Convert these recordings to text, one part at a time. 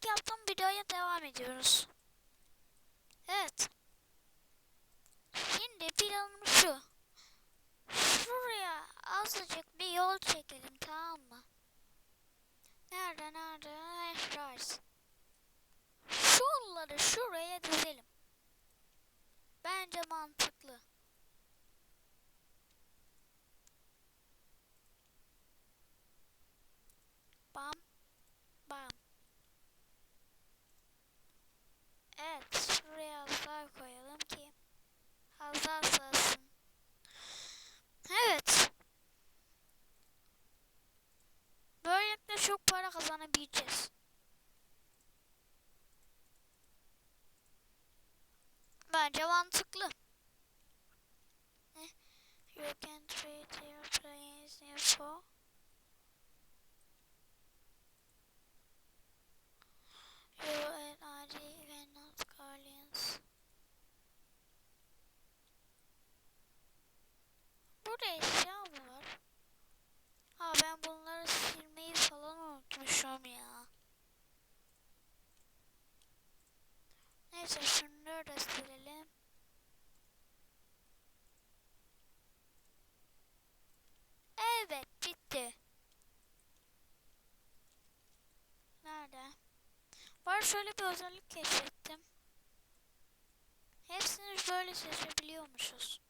ilk yaptığım videoya devam ediyoruz. Evet. Şimdi planım şu. Şuraya azıcık bir yol çekelim tamam mı? Nerede nerede? Rise. Şu yolları şuraya dizelim. Bence mantıklı. Bam bam. Evet, şuraya azlar koyalım ki fazla sığsın. Evet. Böylelikle çok para kazanabileceğiz. Bence mantıklı. Ne? You can trade your planes info. You and ID and not Guardians. Burada eşya mı var? Ha ben bunları silmeyi falan unutmuşum ya. Neyse şunları da silelim. Evet bitti. Nerede? Var şöyle bir özellik keşfettim. Hepsini böyle seçebiliyormuşuz.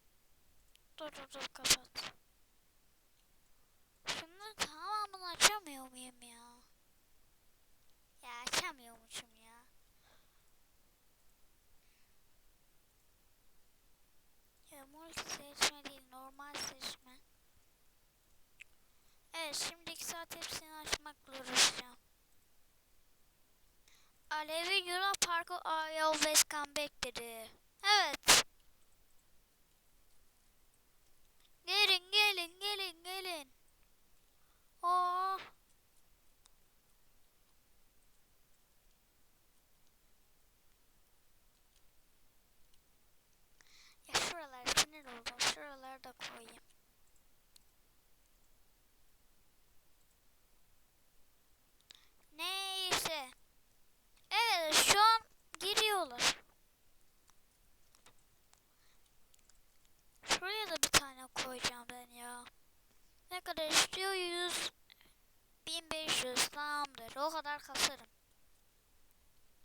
Dur dur dur kapat. Şunların tamamını açamıyor muyum ya? Ya açamıyormuşum ya. Ya multi seçme değil normal seçme. Evet şimdi iki saat hepsini açmakla uğraşacağım. Alevi Euro Parkı I always come back dedi. Evet. Gelin gelin gelin gelin. Oo. Ya şuralar sinir oldum. Şuraları da koyayım. Neyse. Evet şu an giriyorlar. Şuraya da bir tane koyacağım ben ya. Ne kadar istiyor? 100 1500 tamamdır. O kadar kasarım.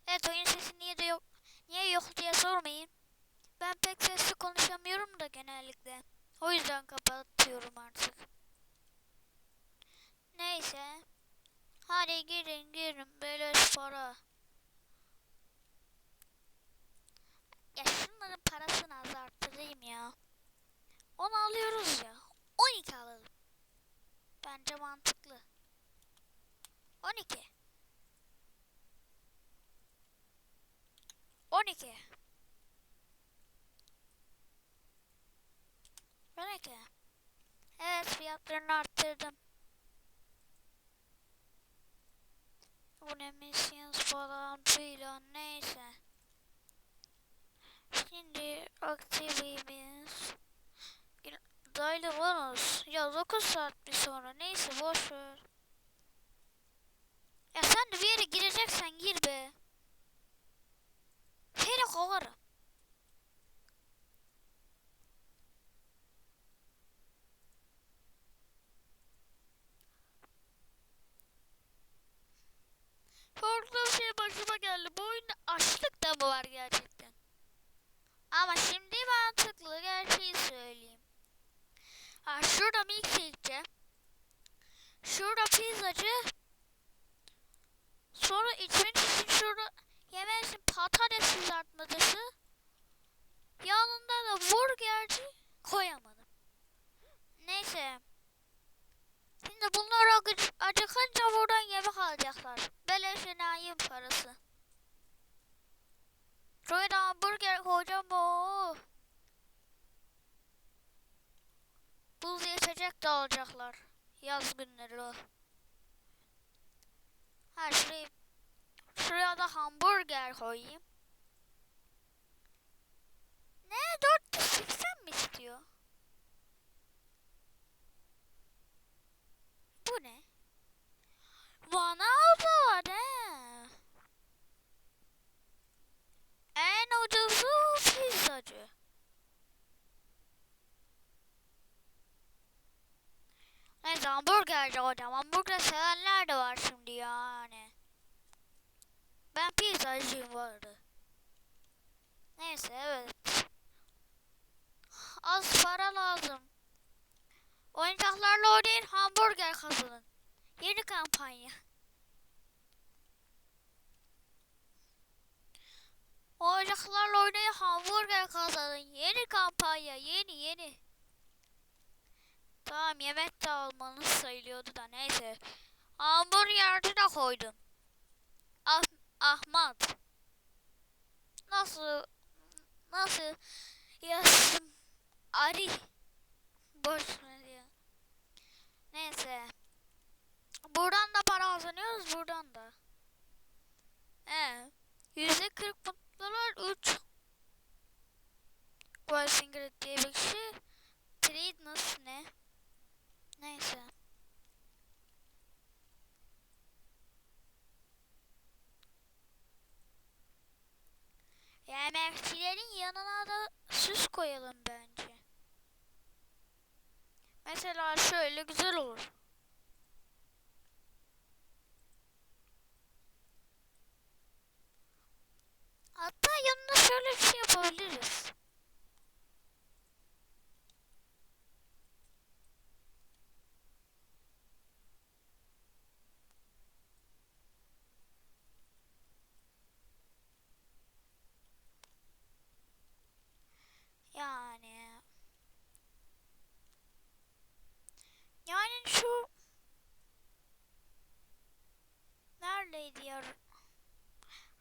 Evet oyun sesi niye de yok niye yok diye sormayın. Ben pek sesli konuşamıyorum da genellikle. O yüzden kapatıyorum artık. Neyse. Hadi girin girin böyle para. Ya şunların parasını az arttırayım ya. 10 alıyoruz ya. 12 alalım. Bence mantıklı. 12. 12. 12. Evet fiyatlarını arttırdım. Bu ne missions falan filan neyse. Şimdi aktivimiz Daily bonus. Ya 9 saat bir sonra. Neyse boş ver. Ya sen de bir yere gireceksen gir be. Seni kovarım. Korktuğum şey başıma geldi. Bu oyunda açlık da mı var gerçekten? Ama şimdi mantıklı gerçeği söyleyeyim. Ha şurada milkshake'ci. Şurada pizzacı. Sonra içmek için şurada yemek için patates kızartmacısı. Yanında da burgerci koyamadım. Neyse. Şimdi bunlar acı- acıkınca buradan yemek alacaklar. Beleş enayi parası. Şuraya da hamburger koyacağım o. Buz içecek de alacaklar. Yaz günleri o. Ha şuraya, şuraya da hamburger koyayım. Ne 480 mi istiyor? Bu ne? Ronaldo var he. En ucuzu pizzacı. Neyse hamburgerci hocam. Hamburger sevenler de var. Ben pizzacıyım vardı. Neyse evet. Az para lazım. Oyuncaklarla oynayın hamburger kazanın. Yeni kampanya. Oyuncaklarla oynayın hamburger kazanın. Yeni kampanya yeni yeni. Tamam yemek de almanız sayılıyordu da neyse. Hamburgerci de koydum. Ah Ahmet. Nasıl nasıl yazdım? Ari. Boş ver ya. Neyse. Buradan da para kazanıyoruz buradan da. Ee, yüzde kırk mutlular üç. Voicing diye bir kişi. Trade nasıl ne? Neyse. Yemekçilerin yanına da süs koyalım bence. Mesela şöyle güzel olur. Hatta yanına şöyle bir şey yapabiliriz. Yani yani şu neredeydi ya?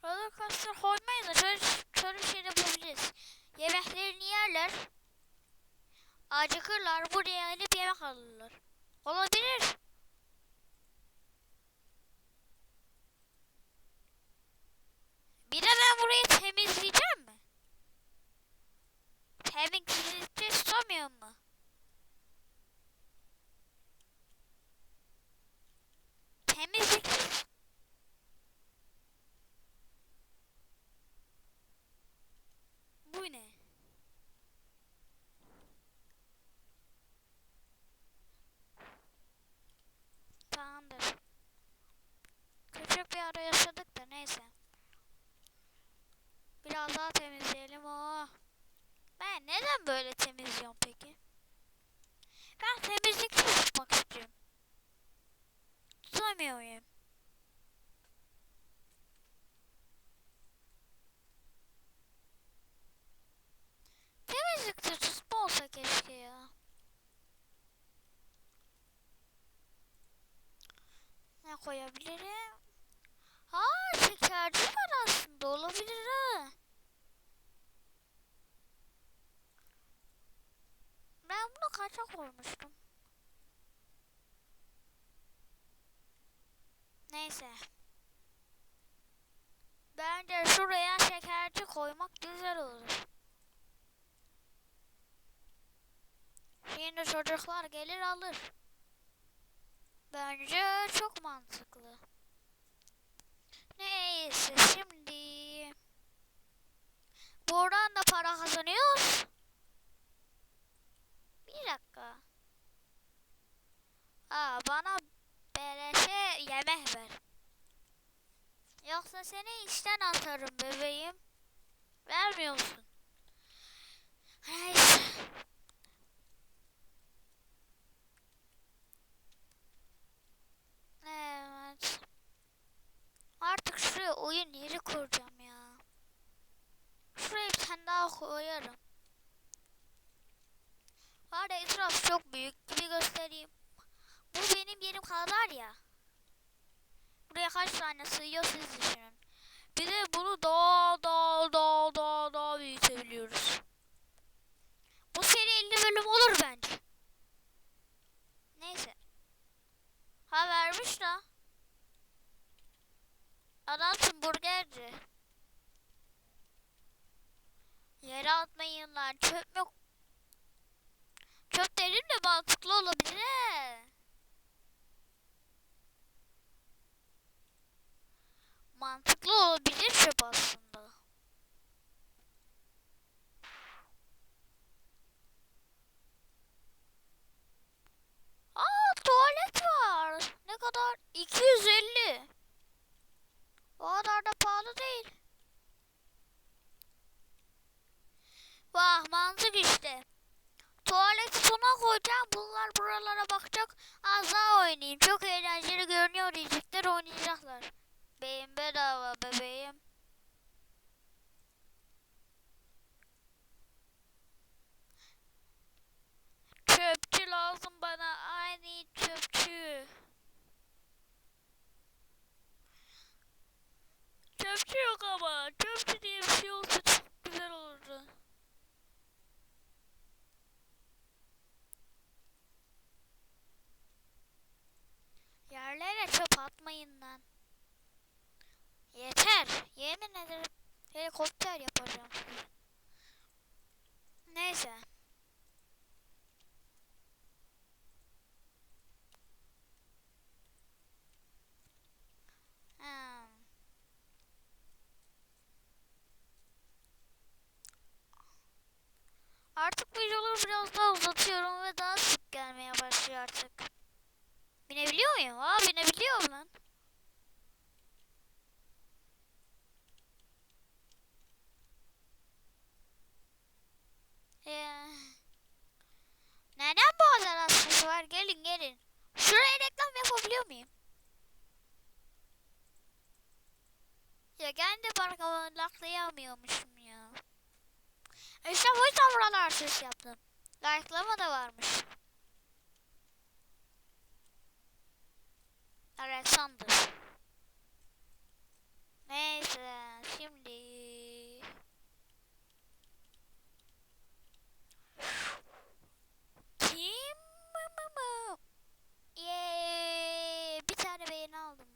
Roller coaster koymayız da şöyle, şöyle bir şey yapabiliriz. Yemeklerini yerler. Acıkırlar buraya gelip yemek alırlar. Olabilir. Bir de ben burayı temizleyeceğim mi? Temizlikte istemiyor mu? Temizlik Bu ne? Tamamdır. Küçük bir ara yaşadık da neyse. Biraz daha temizleyelim o. Ben neden böyle temizliyorum peki? Ben temizlikçi tutmak istiyorum. Tutamıyorum. Temizlikte tutma olsa keşke ya. Ne koyabilirim? Ha şekerci var aslında olabilir ha. Ben bunu kaça koymuştum? Neyse. Bence şuraya şekerci koymak güzel olur. Şimdi çocuklar gelir alır. Bence çok mantıklı. Neyse şimdi. Buradan da para kazanıyoruz. Bir dakika. Aa bana beleşe yemek ver. Yoksa seni işten atarım bebeğim. Vermiyorsun. Neyse. Evet. Artık şuraya oyun yeri kuracağım ya. Şuraya bir tane daha koyarım. Var ya etraf çok büyük gibi göstereyim. Bu benim yerim kadar ya. Buraya kaç tane sığıyor siz düşünün. Bir de bunu daha daha daha daha daha büyütebiliyoruz. Bu seri 50 bölüm olur bence. Neyse. Ha vermiş la. Adamsın burgerci. Yere atmayın lan. Çöp mü? Çöp dedim de mantıklı olabilir he. Mantıklı olabilir çöp aslında. Aa tuvalet 250. O kadar da pahalı değil. Vah mantık işte. Tuvaleti sona koyacağım. Bunlar buralara bakacak. Az daha oynayayım. Çok eğlenceli görünüyor diyecekler oynayacaklar. Beyin bedava bebeğim. Çöpçü lazım bana. Aynı çöpçü. Çöpçü yok ama. Çöpçü diye bir şey olsa çok güzel olurdu. Yerlere çöp atmayın lan. Yeter. Yemin ederim helikopter yapacağım. Neyse. Hmm. Artık videoları biraz daha uzatıyorum ve daha sık gelmeye başlıyor artık. Binebiliyor muyum? Aa binebiliyorum lan. Ee, neden bu kadar az var? Gelin gelin. Şuraya reklam yapabiliyor muyum? Ya kendi parkamı laklayamıyormuşum ya. İşte bu yüzden buralar ses yaptım. Like'lama da varmış. Alexander. Neyse şimdi bir tane beğen aldım.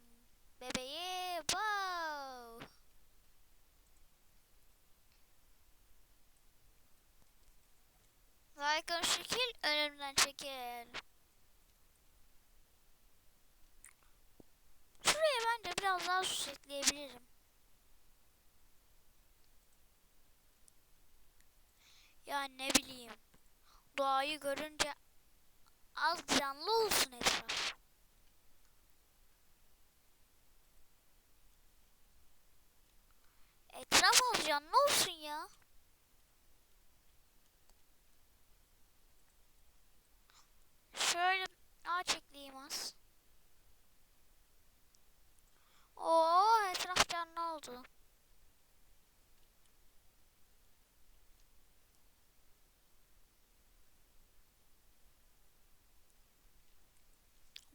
Bebeği wow. Like'ın şekil önümden çekil. Şuraya bence biraz daha süs ekleyebilirim. Ya ne bileyim. Doğayı görünce az canlı olsun etraf. Etraf az canlı olsun ya. Şöyle ağaç ekleyeyim az. Oo etraf canlı oldu.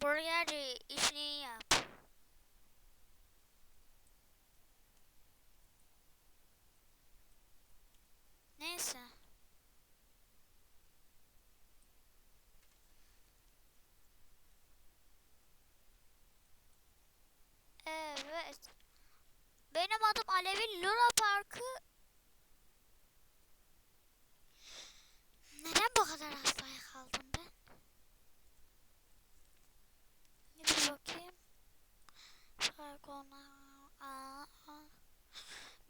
Burger işini yap. Neyse. Evet. Benim adım Alevi Luna Parkı. Neden bu kadar hastaya kaldım ben? Bir bakayım. Parkona. Aa, aa.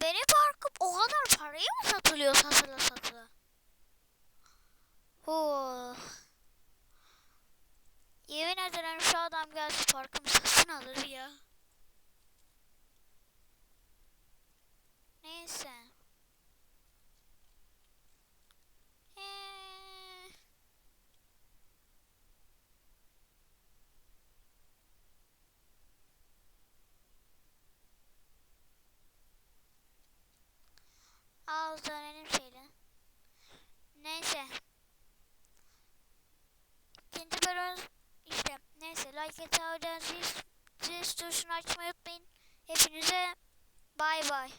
Benim parkım o kadar paraya mı satılıyor satıla satıla? Oh. Yemin ederim şu adam gelse parkımı satın alır ya. Neyse. Ee, Al dönelim şeyle. Neyse. İkinci bölüm işte neyse like et zil, zil tuşunu açmayı unutmayın. Hepinize bay bay.